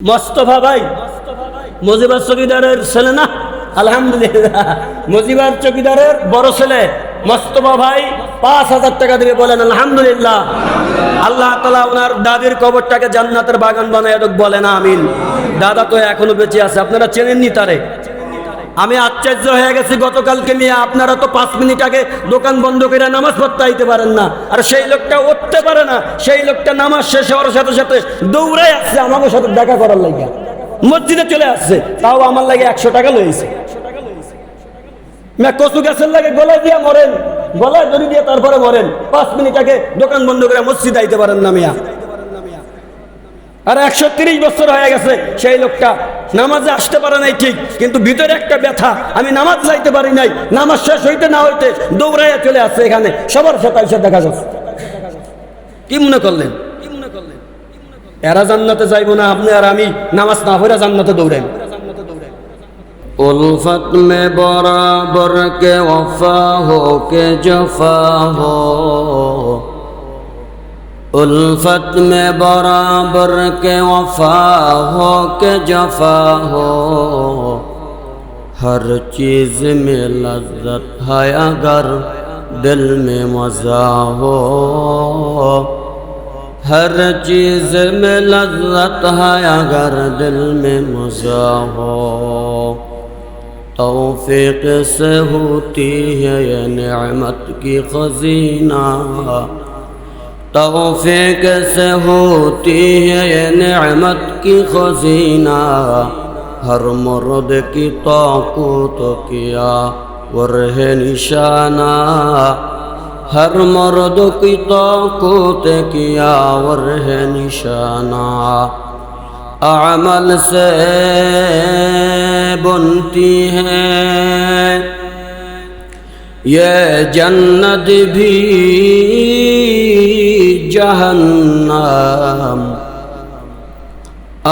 মোস্তফা ভাই মজিবার চকিদারের ছেলে না? আলহামদুলিল্লাহ। মজিবার চকিদারের বড় ছেলে। মস্তফা ভাই পাঁচ হাজার টাকা দিবে বলেন, আলহামদুলিল্লাহ। আল্লাহ তালা ওনার দাদির কবরটাকে জান্নাতের বাগান বানায় বলেন আমিন। দাদা তো এখনও বেঁচে আছে, আপনারা চেনেননি তারে? আমি আশ্চর্য হয়ে গেছি, গতকালকে নিয়ে আপনারা তো পাঁচ মিনিট আগে দোকান বন্ধ করে নামাজ পড়তে আইতে পারেন না। আর সেই লোকটা উঠতে পারে না, সেই লোকটা নামাজ শেষ হওয়ার সাথে সাথে দৌড়াই আসছে আমাদের সাথে দেখা করার লাগে মসজিদে চলে আসছে, তাও আমার লাগে একশো টাকা লইছে। না কচু গাছের লাগে গলায় দিয়ে মরেন, গলায় দড়ি দিয়ে তারপরে মরেন। পাঁচ মিনিট আগে দোকান বন্ধ করে মসজিদ আইতে পারেন না মিয়া। আর একশো বছর হয়ে গেছে সেই লোকটা নামাজে আসতে পারে নাই ঠিক কিন্তু ভিতরে একটা ব্যথা আমি নামাজ যাইতে পারি নাই নামাজ শেষ হইতে না হইতে দৌড়াইয়া চলে আসছে এখানে সবার সাথে এসে দেখা যাচ্ছে কি মনে করলেন এরা জান্নাতে যাইবো না আপনি আর আমি নামাজ না পড়ে জান্নাতে দৌড়াই उल्फत में बराबर के वफा हो के जफा हो الفت میں برابر کے وفا ہو کے جفا ہو۔ ہر چیز میں لذت ہے اگر دل میں مزہ ہو۔ ہر چیز میں لذت ہے اگر دل میں مزہ ہو۔ توفیق سے ہوتی ہے یہ نعمت کی خزینہ۔ تغفے کیسے ہوتی ہے یہ نعمت کی خزینہ ہر مرد کی توقع تو کیا ورہ نشانہ ہر مرد کی توقوت کیا ورہ نشانہ اعمل سے بنتی ہے ये जन्नत भी जहन्नम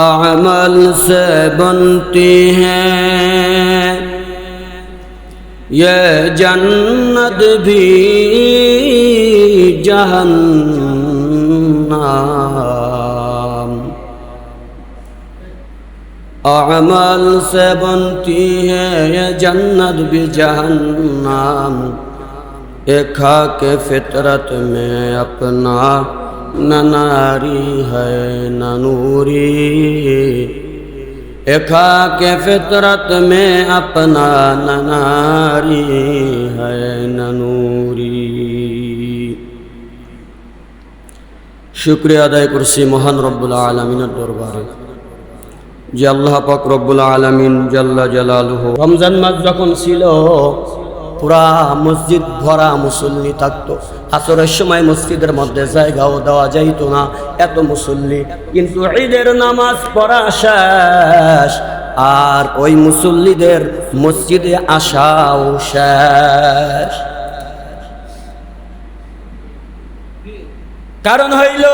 अमल से बनती है ये जन्नत भी जहन्नम अमल से बनती है ये जन्नत भी जहन्नम। एक के फितरत में अपना न नारी है, न नूरी। एखा के फितरत में अपना न नारी है, न नूरी। शुक्रिया अदय कुर्सी, मोहन रब्बुल आलमीन दरबार। যে আল্লাহ পাক রব্বুল আলমিন জাল্লা জালালুহ রমজান মাস যখন ছিল, পুরা মসজিদ ভরা মুসল্লি থাকতো। আসরের সময় মসজিদের মধ্যে জায়গাও দেওয়া যাইতো না, এত মুসল্লি। কিন্তু ঈদের নামাজ পড়া শেষ, আর ওই মুসল্লিদের মসজিদে আসাও শেষ। কারণ হইল,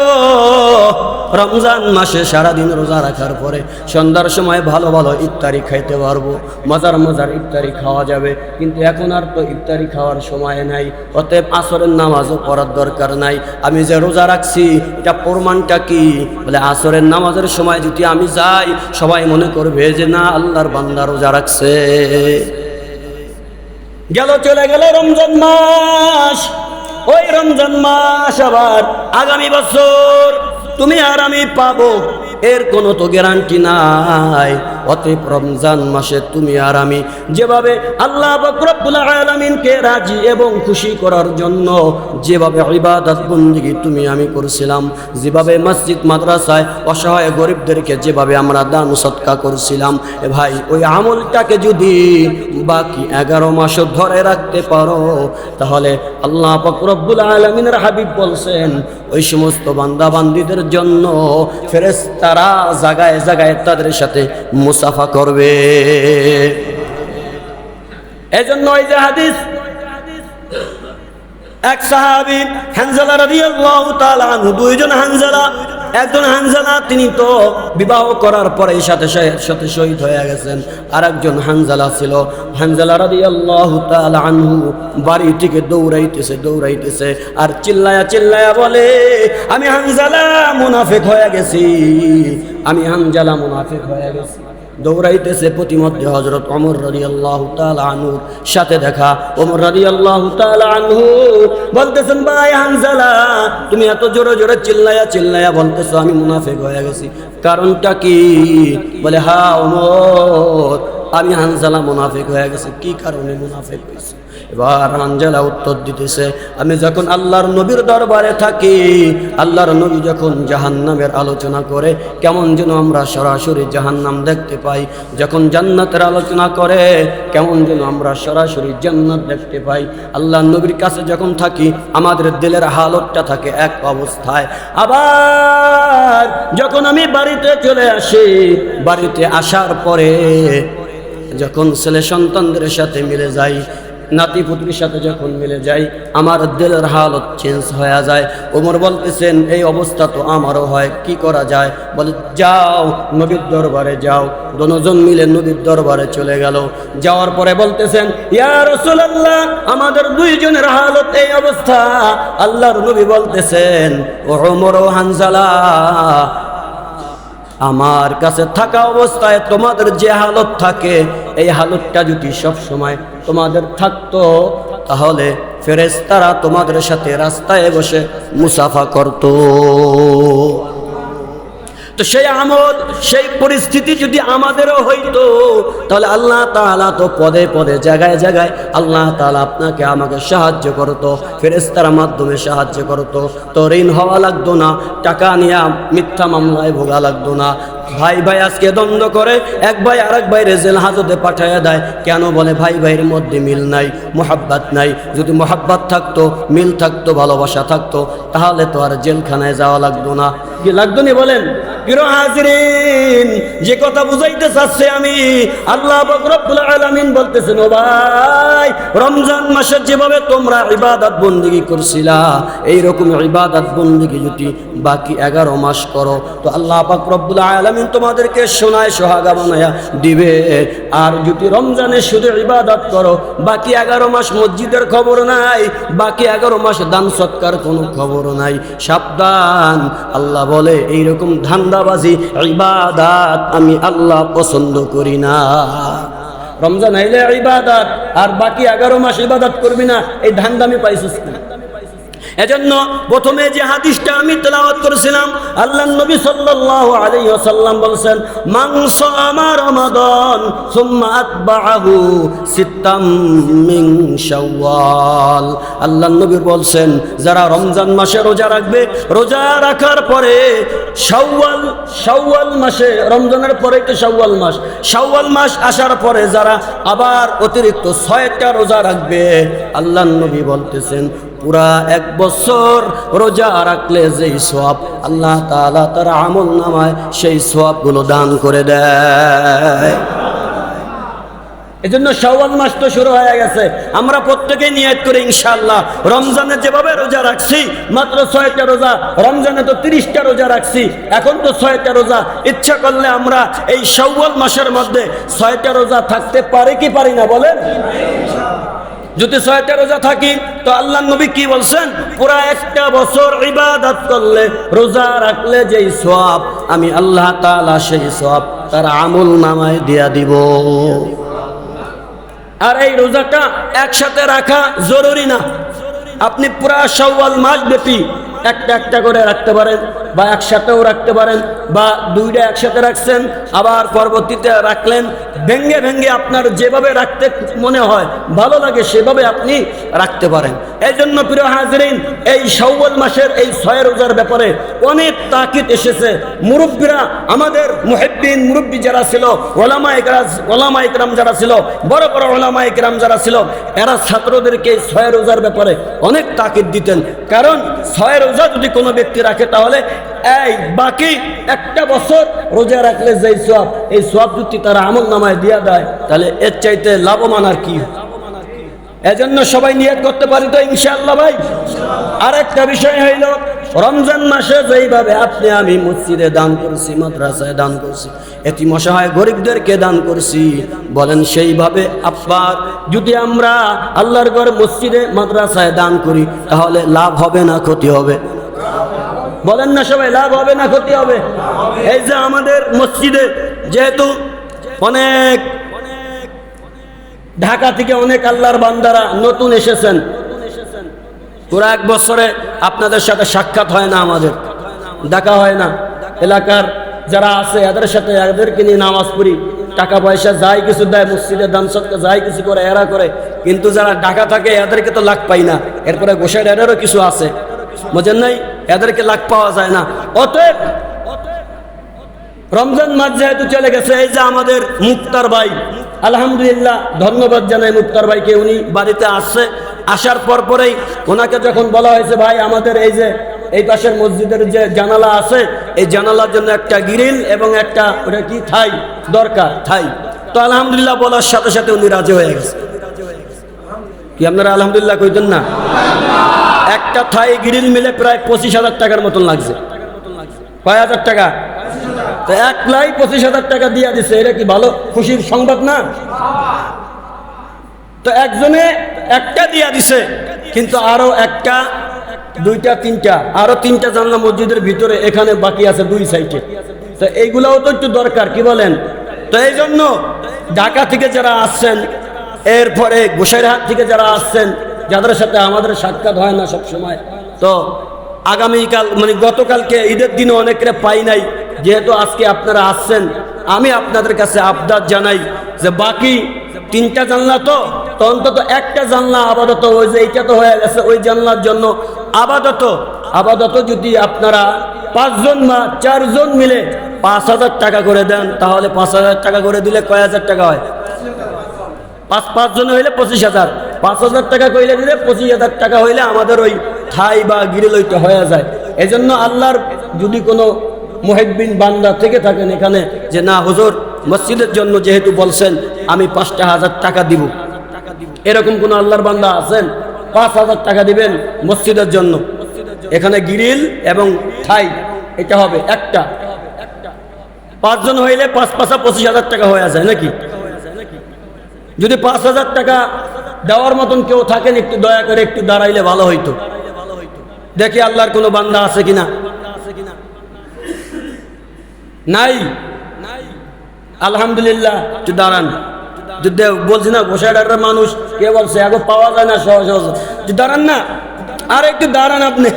রমজান মাসে সারাদিন রোজা রাখার পরে সন্ধ্যার সময় ভালো ভালো ইফতারি খাইতে পারব, মজার মজার ইফতারি খাওয়া যাবে। কিন্তু এখন আর তো ইফতারি খাওয়ার সময় নাই, অতএব আসরের নামাজও পড়ার দরকার নাই। আমি যে রোজা রাখছি, এটা প্রমাণটা কি? বলে আসরের নামাজের সময় যদি আমি যাই, সবাই মনে করবে যে না, আল্লাহর বান্দা রোজা রাখছে। গেল, চলে গেল রমজান মাস। ওই রমজান মাস আবার আগামী বছর। তুমি আর আমি পাবো। এর কোনো তো গ্যারান্টি নাই। অতএব রমজান মাসে তুমি আর আমি যেভাবে আল্লাহ বকরবুল আলমিনকে রাজি এবং খুশি করার জন্য যেভাবে ইবাদত বন্দিগি তুমি আমি করছিলাম, যেভাবে মসজিদ, মাদ্রাসায় অসহায় গরিবদেরকে যেভাবে আমরা দান সৎকা করছিলাম, এ ভাই, ওই আমলটাকে যদি বাকি এগারো মাস ধরে রাখতে পারো, তাহলে আল্লাহ ফকরবুল আলমিনের হাবিব বলছেন, ওই সমস্ত বান্দাবান্দিদের জন্য ফেরেস্তারা জাগায় জাগায় তাদের সাথে মুসাফা করবে। এজন্য ওই যে হাদিস, এক সাহাবি হানজালা রাদিয়াল্লাহু তাআলা দুইজন হানজালা একজন হানজালা, তিনি তো বিবাহ করার পরে সাথে সাথে- শহীদ হয়ে গেছেন। আর একজন হানজালা ছিল। হানজালা রাদি আল্লাহ আনহু বাড়ি থেকে দৌড়াইতেছে দৌড়াইতেছে আর চিল্লায়া চিল্লায়া বলে, আমি হানজালা মুনাফেক হয়ে গেছি। আমি হানজালা মুনাফেক হয়ে গেছি। দৌড়াইতেছে প্রতিমধ্যে হজরত অমর রাজি আল্লাহ আনহুর সাথে দেখা। অমর রাজি আল্লাহ আনহু বলতেছেন, ভাই হানজালা, তুমি এত জোরে জোরে চিল্লাইয়া চিল্লাইয়া বলতেছো, আমি মুনাফেক হয়ে গেছি। কারণটা কি? বলে হা ওমর আমি হানজালা মুনাফিক হয়ে গেছে। কি কারণে মুনাফেক হয়েছে? এবার হানজালা উত্তর দিতেছে, আমি যখন আল্লাহর নবীর দরবারে থাকি, আল্লাহর নবী যখন জাহান্নামের আলোচনা করে, কেমন যেন আমরা সরাসরি জাহান্নাম দেখতে পাই। যখন জান্নাতের আলোচনা করে, কেমন যেন আমরা সরাসরি জান্নাত দেখতে পাই। আল্লাহর নবীর কাছে যখন থাকি, আমাদের দিলের হালতটা থাকে এক অবস্থায়। আবার যখন আমি বাড়িতে চলে আসি, বাড়িতে আসার পরে যখন ছেলে সন্তানদের সাথে মিলে যাই নাতি পুত্রির সাথে যখন মিলে যাই আমার দিলের হালত চেঞ্জ হয়ে যায়। ওমর বলতেছেন, এই অবস্থা তো আমারও হয়, কি করা যায়? বলে, যাও, নবীর দরবারে যাও। দনোজন মিলে নবীর দরবারে চলে গেল। যাওয়ার পরে বলতেছেন, ইয়া রাসূলুল্লাহ, আমাদের দুইজনের হালত এই অবস্থা। আল্লাহর নবী বলতেছেন ওমর ও হানজালা আমার কাছে থাকা অবস্থায় তোমাদের যে হালত থাকে, এই হালতটা যদি সব সময় তোমাদের থাকতো, তাহলে ফেরেশতারা তোমাদের সাথে রাস্তায় বসে মুসাফা করত। তো সেই আমল, সেই পরিস্থিতি যদি আমাদেরও হইতো, তাহলে আল্লাহ তাআলা তো পদে পদে, জায়গায় জায়গায় আল্লাহ তাআলা আপনাকে আমাকে সাহায্য করতো ফেরেস্তার মাধ্যমে সাহায্য করতো। তো ঋণ হওয়া লাগতো না, টাকা নিয়ে মিথ্যা মামলায় ভোগা লাগতো না। ভাই ভাই আজকে দ্বন্দ্ব করে, এক ভাই আর এক ভাই রেজেল হাজতে পাঠাইয়া দেয়। কেন বলে, ভাই ভাইয়ের মধ্যে মিল নাই, মোহাব্বাত নাই। যদি মোহাব্বাত থাকতো, মিল থাকতো, ভালোবাসা থাকতো, তাহলে তো আর জেলখানায় যাওয়া লাগতো না। কি লাগতো নি বলেন? যে কথা বুঝাইতে চাচ্ছে আমি, আল্লাহ রব্বুল আলামিন বলতেছেন, ও ভাই, রমজান মাসে যেভাবে তোমরা ইবাদত বন্দিগি করছিলা, এইরকম ইবাদত বন্দিগি যদি বাকি এগারো মাস করো, তো আল্লাহ পাক রব্বুল আলামিন তোমাদেরকে সোনায় সোহাগা বানায়া দিবে। আর যদি রমজানে শুধু ইবাদত করো, বাকি এগারো মাস মসজিদের খবর নাই, বাকি এগারো মাস দান সৎকার কোনো খবর নাই, সাবধান। আল্লাহ বলে, এইরকম ধান্দাবাজি ইবাদাত আমি আল্লাহ পছন্দ করি না। রমজান আইলে ইবাদাত, আর বাকি এগারো মাস ইবাদাত করবি না, এই ধান্দামি পাইছিস না এজন্য প্রথমে যে হাদিসটা আমি তেলাওয়াত করেছিলাম, আল্লাহ নবী সাল্লাল্লাহু আলাইহি ওয়াসাল্লাম বলেন মাংস আমার রমাদান, সুম্মা আতবাহু সিত্তাম মিন শাওয়াল। আল্লাহ নবী বলছেন, যারা রমজান মাসে রোজা রাখবে, রোজা রাখার পরে শাওয়াল শাওয়াল মাসে, রমজানের পরে তো শাওয়াল মাস শাওয়াল মাস আসার পরে যারা আবার অতিরিক্ত ছয়টা রোজা রাখবে, আল্লাহ নবী বলতেছেন পুরা এক বছর রোজা রাখলে যেই সব আল্লাহ তাআলা তার আমল নামায়, সেই সবগুলো দান করে দেয়। এজন্য শাওয়াল মাস তো শুরু হয়ে গেছে। আমরা প্রত্যেকেই নিয়ত করে ইনশাল্লাহ রমজানে যেভাবে রোজা রাখছি, মাত্র ছয়টা রোজা। রমজানে তো তিরিশটা রোজা রাখছি। এখন তো ছয়টা রোজা। ইচ্ছা করলে আমরা এই শাওয়াল মাসের মধ্যে ছয়টা রোজা থাকতে পারি কি পারি না বলেন? যদি ছয়টা রোজা থাকি, তো আল্লাহ নবী কি বলছেন? পুরা একটা বছর ইবাদত করলে, রোজা রাখলে যেই সব আমি আল্লাহ তালা সেই সব তার আমল নামায় দিয়া দিব। আর এই রোজাটা একসাথে রাখা জরুরি না। আপনি পুরা সওয়াল মাস ব্যাপী একটা একটা করে রাখতে পারেন বা একসাথেও রাখতে পারেন। বা দুইটা একসাথে রাখছেন, আবার পরবর্তীতে রাখলেন, ভেঙ্গে ভেঙ্গে আপনার যেভাবে রাখতে মনে হয়, ভালো লাগে সেভাবে আপনি রাখতে পারেন। এই জন্য প্রিয় হাজরিন, এই সৌবল মাসের এই ছয় রোজার ব্যাপারে অনেক তাকিদ এসেছে। মুরব্বীরা, আমাদের মুহেব্বিন মুরব্বী যারা ছিল, ওলামা একরাজ ওলামা ইকরাম যারা ছিল, বড় বড় ওলামা ইকরাম যারা ছিল, এরা ছাত্রদেরকে এই ছয় রোজার ব্যাপারে অনেক তাকিদ দিতেন। কারণ ছয় রোজা যদি কোনো ব্যক্তি রাখে, তাহলে এই, বাকি একটা বছর রোজা রাখলে যেই সব এই সব যদি তারা আমল নামায় দিয়া দেয়, তাহলে এর চাইতে লাভবান আর কি? এজন্য সবাই নিয়ত করতে পারি তো ইনশাআল্লাহ ভাই? আর একটা বিষয় হইল, রমজান মাসে যেইভাবে আপনি, আমি মসজিদে দান করছি, মাদ্রাসায় দান করছি এটি মশায় গরিবদেরকে দান করছি, বলেন সেইভাবে আব্বার যদি আমরা আল্লাহর ঘর মসজিদে, মাদ্রাসায় দান করি, তাহলে লাভ হবে না, ক্ষতি হবে? বলেন না সবাই, লাভ হবে না ক্ষতি হবে? এই যে আমাদের মসজিদে যেহেতু অনেক ঢাকা থেকে অনেক আল্লাহর বান্দারা নতুন এসেছেন, পুরো এক বছরে আপনাদের সাথে সাক্ষাৎ হয় না আমাদের, দেখা হয় না। এলাকার যারা আছে, এদের সাথে এদেরকে নিয়ে নামাজ পড়ি, টাকা পয়সা যাই কিছু দেয়, মসজিদে দান সৎকা যাই কিছু করে, এরা করে, কিন্তু যারা ঢাকা থাকে, এদেরকে তো লাখ পাই না। এরপরে গোসাইড এদেরও কিছু আছে। বোঝেন নাই? এদেরকে লাখ পাওয়া যায় না। অতএব, রমজান মাস যেহেতু চলে গেছে, এই যে আমাদের মুক্তার ভাই, আলহামদুলিল্লাহ, ধন্যবাদ জানাই মুক্তার ভাইকে, উনি বাড়িতে আসছে। আসার পর পরেই ওনাকে যখন বলা হয়েছে, ভাই, আমাদের এই যে, এই পাশের মসজিদের যে জানালা আছে, এই জানালার জন্য একটা গ্রিল এবং একটা, ওটা কি, থাই, দরকার, থাই। তো আলহামদুলিল্লাহ বলার সাথে সাথে উনি রাজি হয়ে গেছে। কি আপনারা আলহামদুলিল্লাহ কইতেন না? একটা থাই গ্রিল মিলে প্রায় পঁচিশ হাজার টাকার মতন লাগছে। কয় হাজার টাকা? তো এক লাই পঁচিশ হাজার টাকা দিয়ে দিছে, এটা কি ভালো খুশির সংবাদ না? তো একজনে একটা দিয়া দিছে, কিন্তু আরও একটা, দুইটা, তিনটা, আরও তিনটা জানলা মসজিদের ভিতরে এখানে বাকি আছে দুই সাইডে। তো এইগুলাও তো একটু দরকার, কি বলেন? তো এই জন্য ঢাকা থেকে যারা আসছেন, এরপরে গোসাইরহাট থেকে যারা আসছেন যাদের সাথে আমাদের সাক্ষাৎ হয় না সব সময়। তো আগামীকাল মানে গতকালকে ঈদের দিনে অনেকেরা পাই নাই। যেহেতু আজকে আপনারা আসছেন, আমি আপনাদের কাছে আবদার জানাই যে বাকি তিনটা জানলা তো তো অন্তত একটা জানলা আপাতত ওই যে এইটা তো হয়ে গেছে, ওই জানলার জন্য আপাতত আপাতত যদি আপনারা পাঁচজন বা চারজন মিলে পাঁচ হাজার টাকা করে দেন, তাহলে পাঁচ হাজার টাকা করে দিলে কয় হাজার টাকা হয়? পাঁচ, পাঁচজন হইলে পঁচিশ হাজার। পাঁচ হাজার টাকা কইলে দিলে, পঁচিশ হাজার টাকা হইলে আমাদের ওই থাই বা গিরিল ওইটা হয়ে যায়। এজন্য আল্লাহর যদি কোনো মুহিব্বিন বান্দা থেকে থাকেন এখানে যে, না হুজুর, মসজিদের জন্য যেহেতু বলছেন, আমি পাঁচটা হাজার টাকা দিব। এরকম কোন আল্লাহর বান্দা আছেন? পাঁচ হাজার টাকা দিবেন মসজিদের জন্য। এখানে গিরিল এবং থাই এটা হবে একটা। পাঁচজন হইলে পাঁচ পাঁচা পঁচিশ হাজার টাকা হয়ে যায় নাকি? যদি পাঁচ হাজার টাকা দেওয়ার মতন কেউ থাকেন, একটু দয়া করে একটু দাঁড়াইলে ভালো হইতো। দেখি আল্লাহর কোনো বান্দা আছে কিনা? নাই? আলহামদুলিল্লাহ, একটু দাঁড়ান। বলছি না, গোসাইডারের মানুষ, কে বলছে এখন পাওয়া যায় না, সহজ সহজ। দাঁড়ান না। আর একটু দাঁড়ান আপনি।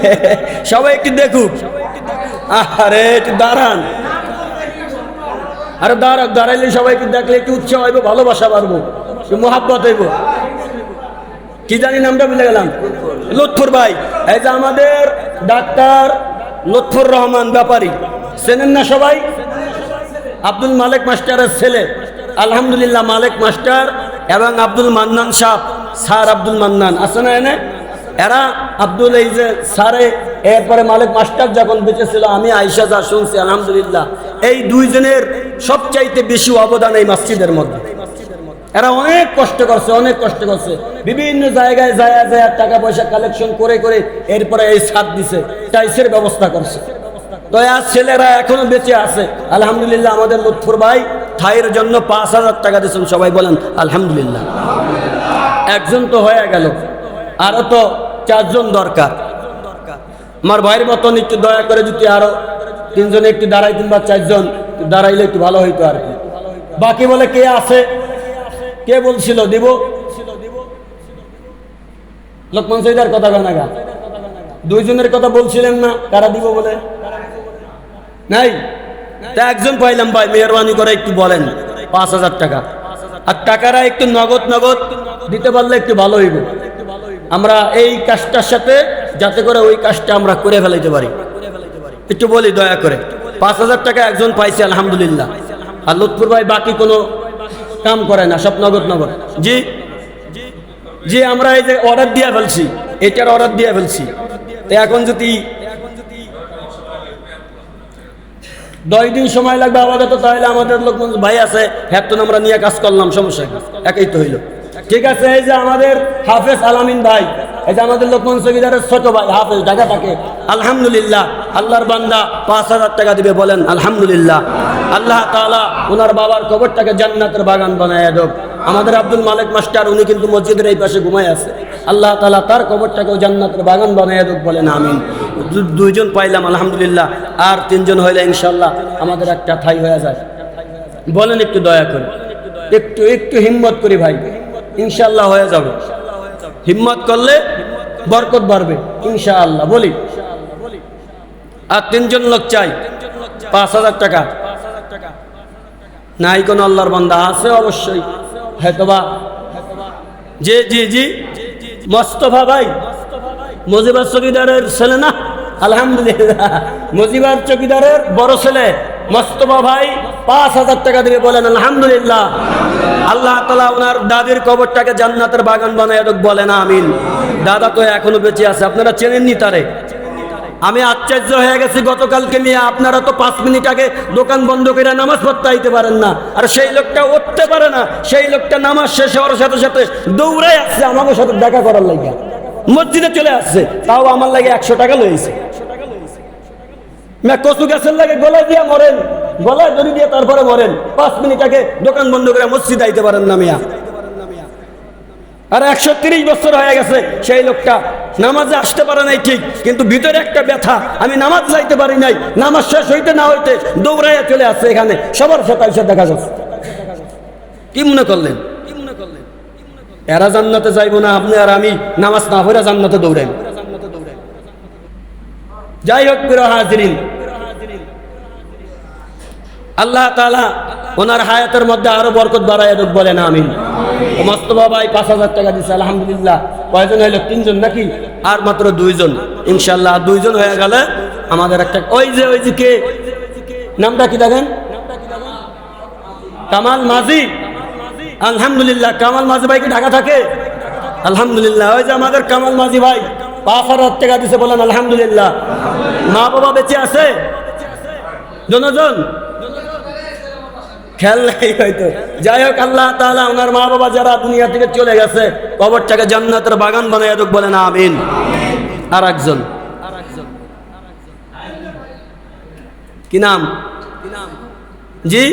সবাই একটু দেখুক। আরে একটু দাঁড়ান। আরে দাঁড়া দাঁড়াইলে সবাইকে দেখলে একটু উৎসাহ হইব, ভালোবাসা পারব মোহাব্বত হইব। কি জানি নামটা ভুলে গেলাম। লুৎফুর ভাই, এই যে আমাদের ডাক্তার লুৎফুর রহমান ব্যাপারী, চেনেন না সবাই? আব্দুল মালিক মাস্টারের ছেলে, আলহামদুলিল্লাহ মালিক মাস্টার, এবং আব্দুল মান্নান সাহ, স্যার আব্দুল মান্নান, আছে না এনে? এরা আব্দুল এই যে স্যারে, এরপরে মালিক মাস্টার যখন বেঁচে ছিল আমি আইসা যা শুনছি, আলহামদুলিল্লাহ। এই দুইজনের সবচাইতে বেশি অবদান এই মসজিদের মধ্যে। এরা অনেক কষ্ট করছে, অনেক কষ্ট করছে। বিভিন্ন জায়গায় যায় যায়, টাকা পয়সা কালেকশন করে করে এরপরে এই সাথ দিছে, টাইসের ব্যবস্থা করছে। তো আর ছেলেরা এখনও বেঁচে আছে। আলহামদুলিল্লাহ আমাদের লুৎফুর ভাই থাইয়ের জন্য পাঁচ হাজার টাকা দিয়েছেন। সবাই বলেন, আলহামদুলিল্লাহ। একজন তো হয়ে গেল। আরও তো চারজন দরকার। আমার ভাইয়ের মতন একটু দয়া করে যদি আরও তিনজনে একটু দাঁড়াইতেন বা চারজন দাঁড়াইলে একটু ভালো হইতো আর কি। বাকি বলে কে আছে? কে বলছিল দিব? লোকমান সৈদার কথা গানাগা দুইজনের কথা বলছিলেন না, কারা দিব বলে? নাই? তা একজন পাইলাম ভাই, মেহরবানি করে একটু বলেন, পাঁচ হাজার টাকা। আর টাকারা একটু নগদ নগদ, দিতে পারলে একটু ভালো হইব। আমরা এই কাজটার সাথে, যাতে করে ওই কাজটা আমরা করে ফেলাইতে পারি। একটু বলি, দয়া করে। পাঁচ হাজার টাকা একজন পাইছে, আলহামদুলিল্লাহ। আর লুৎফুর ভাই বাকি কোনো কাম করে না, সব নগদ নগদ। জি জি, আমরা এই যে অর্ডার দিয়ে ফেলছি, এটার অর্ডার দিয়ে ফেলছি। তো এখন যদি দশ দিন সময় লাগবে আপাতত তাহলে আমাদের লোক ভাই আছে হ্যাঁ তো আমরা নিয়ে কাজ করলাম, সমস্যা একই তো হইল। ঠিক আছে, এই যে আমাদের হাফেজ আলামিন ভাই, এই যে আমাদের লোকমান সবিদারের ছোট ভাই, হাফেজ ঢাকা থাকে। আলহামদুলিল্লাহ, আল্লাহর বান্দা পাঁচ হাজার টাকা দিবে, বলেন, আলহামদুলিল্লাহ। আল্লাহ তালা ওনার বাবার কবরটাকে জান্নাতের বাগান বানায় দেব। আমাদের আব্দুল মালিক মাস্টার, উনি কিন্তু মসজিদের এই পাশে ঘুমায় আছে। আল্লাহ তালা তার কবরটাকেও জান্নাতের বাগান বানায় দেব বলেন, আমিন। দু- দুইজন পাইলাম, আলহামদুলিল্লাহ। আর তিনজন হইলে ইনশাল্লাহ আমাদের একটা ঠাই হয়ে যায়। বলেন একটু দয়া করে। একটু একটু হিম্মত করি ভাই। ইনশাল্লাহ হয়ে যাবে। হিম্মত করলে বরকত বাড়বে, ইনশাআল্লাহ। বলি। আর তিনজন লোক চাই, পাঁচ হাজার টাকা। নাই কোনো আল্লাহর বান্দা আছে অবশ্যই। হয়তোবা। জি জি জি মোস্তফা ভাই, মজিবার চকিদারের ছেলে না? আলহামদুলিল্লাহ। মজিবার চকিদারের বড় ছেলে, মোস্তফা ভাই, পাঁচ হাজার টাকা দিয়ে বলেন, আলহামদুলিল্লাহ। আল্লাহ তালা ওনার দাদির কবরটাকে জান্নাতের বাগান বানায় বলেন, আমিন। দাদা তো এখনও বেঁচে আছে, আপনারা চেনেননি তারে? আমি আশ্চর্য হয়ে গেছি, গতকালকে নিয়ে আপনারা তো পাঁচ মিনিট আগে দোকান বন্ধ করে নামাজ পড়তে আইতে পারেন না। আর সেই লোকটা উঠতে পারে না, সেই লোকটা নামাজ শেষ হওয়ার সাথে সাথে দৌড়ে আসছে আমাদের সাথে দেখা করার লাগে মসজিদে চলে আসছে, তাও আমার লাগে একশো টাকা লইছে। না কচু গাছের লাগে গলায় দিয়া মরেন, গলায় দড়ি দিয়ে তারপরে মরেন। পাঁচ মিনিট আগে দোকান বন্ধ করে মসজিদ আইতে পারেন না মিয়া। আর একশো বছর হয়ে গেছে, সেই লোকটা নামাজে আসতে পারে নাই ঠিক, কিন্তু ভিতরে একটা ব্যথা, আমি নামাজ যাইতে পারি নাই, নামাজ শেষ হইতে না হইতে দৌড়াইয়া চলে আসছে এখানে, সবার সাথে এসে দেখা যাচ্ছে। কি মনে করলেন? এরা জান্নাতে যাইব না, আপনি আর আমি নামাজ না হইরা জান্নাতে দৌড়াই যাই হোক, প্রিয় হাজিরিন আল্লাহ তাআলা ওনার হায়াতের মধ্যে আরও বরকত বাড়ায় দেব বলেন আমিন। মস্তফা ভাই পাঁচ হাজার টাকা দিচ্ছে আলহামদুলিল্লাহ। কয়জন হইল? তিনজন নাকি? আর মাত্র দুইজন। ইনশাল্লাহ দুইজন হয়ে গেলে আমাদের একটা। ওই যে ওই যে কে? নামটা কি দেখেন? কামাল মাঝি। আলহামদুলিল্লাহ, কামাল মাঝি ভাই কি ঢাকা থাকে? আলহামদুলিল্লাহ, ওই যে আমাদের কামাল মাঝি ভাই, পাঁচ হাজার টাকা দিছে বলেন আলহামদুলিল্লাহ। মা বাবা বেঁচে আছে? জনজন খেয়াল নাই হয়তো। যাই হোক, আল্লাহ তাআলা ওনার মা বাবা যারা দুনিয়া থেকে চলে গেছে, কবরটাকে জান্নাতের বাগান বানাই দেখ বলেন আমিন। আর একজন কি নাম? জি?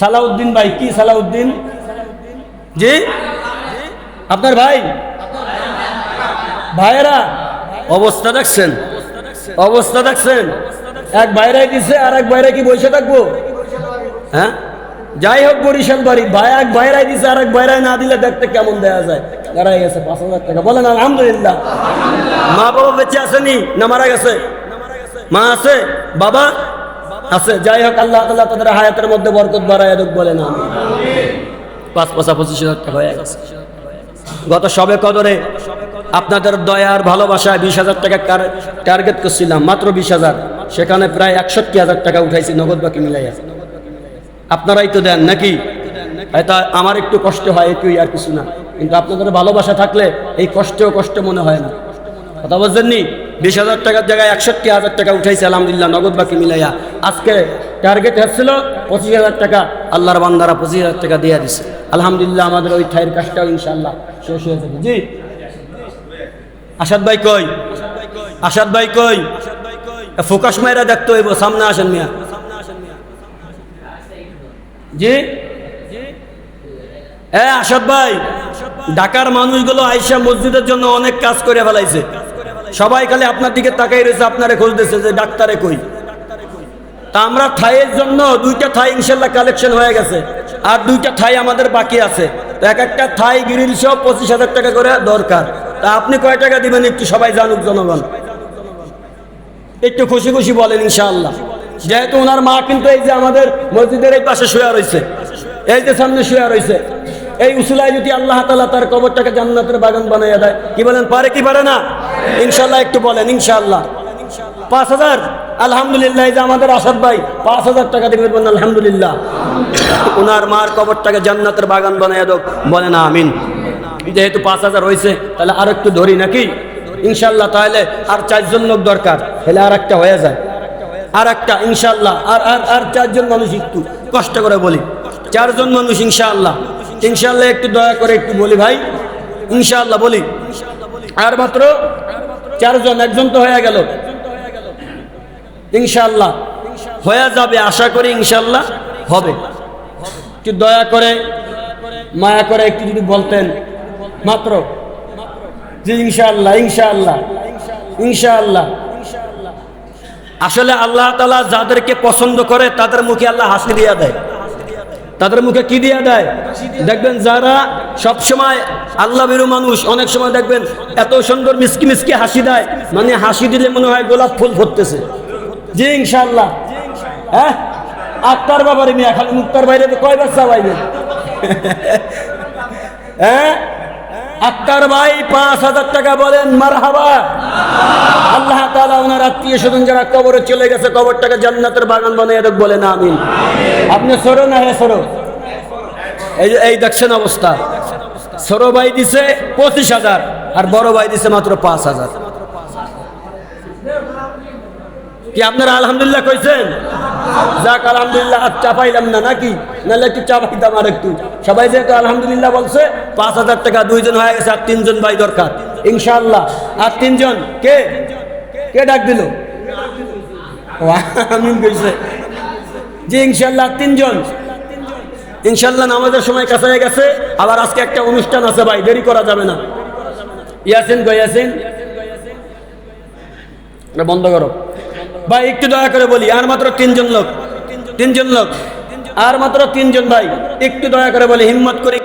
সালাউদ্দিন ভাই, কি সালাউদ্দিন? জি? আপনার ভাই? ভাইয়েরা, অবস্থা দেখছেন? অবস্থা দেখছেন? এক বাইরাই দিছে আর এক বাইরে কি বসে থাকব? হ্যাঁ? যাই হোক, বরিশাল বাড়ি। ভাই, এক বাইরাই দিছে আর এক বাইরাই না দিলে দেখতে কেমন দেয়া যায়? দাঁড়াই গেছে, পাঁচ হাজার টাকা। বলেন, আলহামদুলিল্লাহ। মা বাবা বেঁচে আসেনি না মারা গেছে? মা আছে? বাবা? আছে। যাই হোক, আল্লাহ তাল্লাহ তাদের হায়াতের মধ্যে বরকত বাড়ায় দেখ বলে না পাঁচ পাঁচা পঁচিশ হাজার টাকা হয়ে গেছে। গত সবে কদরে আপনাদের দয়ার ভালোবাসায় বিশ হাজার টাকা টার্গেট করছিলাম, মাত্র বিশ হাজার। সেখানে প্রায় একষট্টি হাজার টাকা উঠাইছি, নগদ বাকি মিলাইয়া। আপনারাই তো দেন নাকি? হয়তো আমার একটু কষ্ট হয় একটুই আর কিছু না। কিন্তু আপনাদের ভালোবাসা থাকলে এই কষ্টেও কষ্ট মনে হয় না। কথা বলছেননি? বিশ হাজার টাকার জায়গায় একষট্টি হাজার টাকা উঠাইছে, আলহামদুলিল্লাহ, নগদ বাকি মিলাইয়া। আজকে টার্গেট হচ্ছিল পঁচিশ হাজার টাকা, আল্লাহর বান্দারা পঁচিশ হাজার টাকা দিয়ে দিছে। আলহামদুলিল্লাহ, আমাদের ওই ঠাইয়ের কাজটাও ইনশাল্লাহ শেষ হয়ে যাবে। জি? আসাদ ভাই কই? আসাদ ভাই কই? ফোকাস মাইরা দেখতে হইব, সামনে আসেন মিয়া। জি? এ আসাদ ভাই, ঢাকার মানুষগুলো আইসা মসজিদের জন্য অনেক কাজ করে ফেলাইছে। সবাই খালি আপনার দিকে তাকাই রয়েছে, আপনারে খুঁজতেছে যে ডাক্তারে কই। তা আমরা থাইয়ের জন্য দুইটা থাই ইনশাল্লাহ কালেকশন হয়ে গেছে, আর দুইটা থাই আমাদের বাকি আছে। তো এক একটা থাই গ্রিল সহ পঁচিশ হাজার টাকা করে দরকার। তা আপনি কয় টাকা দিবেন একটু সবাই জানুক জনগণ। একটু খুশি খুশি বলেন ইনশাআল্লাহ। যেহেতু ওনার মা কিন্তু এই যে আমাদের মসজিদের এই পাশে শুয়ে রয়েছে এই যে সামনে শুয়ে রয়েছে এই উসুলায় যদি আল্লাহ তালা তার কবরটাকে জান্নাতের বাগান বানাইয়া দেয়, কি বলেন, পারে কি পারে না? ইনশাল্লাহ একটু বলেন, ইনশাআল্লাহ। পাঁচ হাজার, আলহামদুলিল্লাহ যে আমাদের আসাদ ভাই, পাঁচ হাজার টাকা দিবেন বলেন আলহামদুলিল্লাহ। ওনার মার কবরটাকে জান্নাতের বাগান বানাইয়া দেব বলে না আমিন। যেহেতু পাঁচ হাজার হয়েছে তাহলে আর একটু ধরি নাকি? ইনশাল্লাহ তাহলে আর চারজন লোক দরকার, তাহলে আর একটা হয়ে যায়। আর একটা ইনশাল্লাহ আর আর আর চারজন মানুষ একটু কষ্ট করে বলি। চারজন মানুষ, ইনশাআল্লাহ। ইনশাল্লাহ একটু দয়া করে একটু বলি ভাই। ইনশাল্লাহ বলি। আর মাত্র চারজন, একজন তো হয়ে গেল। ইনশাল্লাহ হয়ে যাবে, আশা করি ইনশাল্লাহ হবে। একটু দয়া করে, মায়া করে একটু যদি বলতেন। মাত্র। জি, ইনশাআল্লাহ ইনশাআল্লাহ। ইনশাআল্লাহ। আসলে আল্লাহ তালা যাদেরকে পছন্দ করে, তাদের মুখে আল্লাহ হাসি দিয়া দেয়। তাদের মুখে কি দিয়া দেয়? দেখবেন যারা সব সময় আল্লাহ বেরু মানুষ, অনেক সময় দেখবেন এত সুন্দর মিসকি মিসকি হাসি দেয়। মানে হাসি দিলে মনে হয় গোলাপ ফুল ফুটতেছে। জি, ইনশাআল্লাহ। হ্যাঁ? আক্তার বাবার মেয়ে খালি মুক্তার বাইরে কয় বাচ্চা বাইরে হ্যাঁ? আক্তার ভাই পাঁচ হাজার টাকা বলেন মার হাবা আল্লাহ তালা ওনার আত্মীয় স্বজন যারা কবরে চলে গেছে, কবরটাকে জান্নাতের বাগান বানিয়ে দেখ বলে না আমিন। আপনি সরো না, হে সরো। এই যে, এই দেখছেন অবস্থা। সরো ভাই দিছে পঁচিশ হাজার, আর বড় ভাই দিছে মাত্র পাঁচ হাজার। কি আপনারা আলহামদুলিল্লাহ কইছেন? যাক, আলহামদুলিল্লাহ আর চা পাইলাম না, নাকি? নাহলে একটু চা পাইতাম আর একটু সবাই যেহেতু আলহামদুলিল্লাহ বলছে, পাঁচ হাজার টাকা দুইজন হয়ে গেছে, আর তিনজন ভাই দরকার। ইনশাআল্লাহ। আর তিনজন? কে? কে ডাক দিল? ইনশাল্লাহ নামাজের সময় কাছে হয়ে গেছে, আবার আজকে একটা অনুষ্ঠান আছে ভাই, দেরি করা যাবে না। ইয়াসিন গো, ইয়াসিন। বন্ধ করো। ভাই, একটু দয়া করে বলি, আর মাত্র তিনজন লোক তিনজন লোক, আর মাত্র তিনজন ভাই, একটু দয়া করে বলি, হিম্মত করে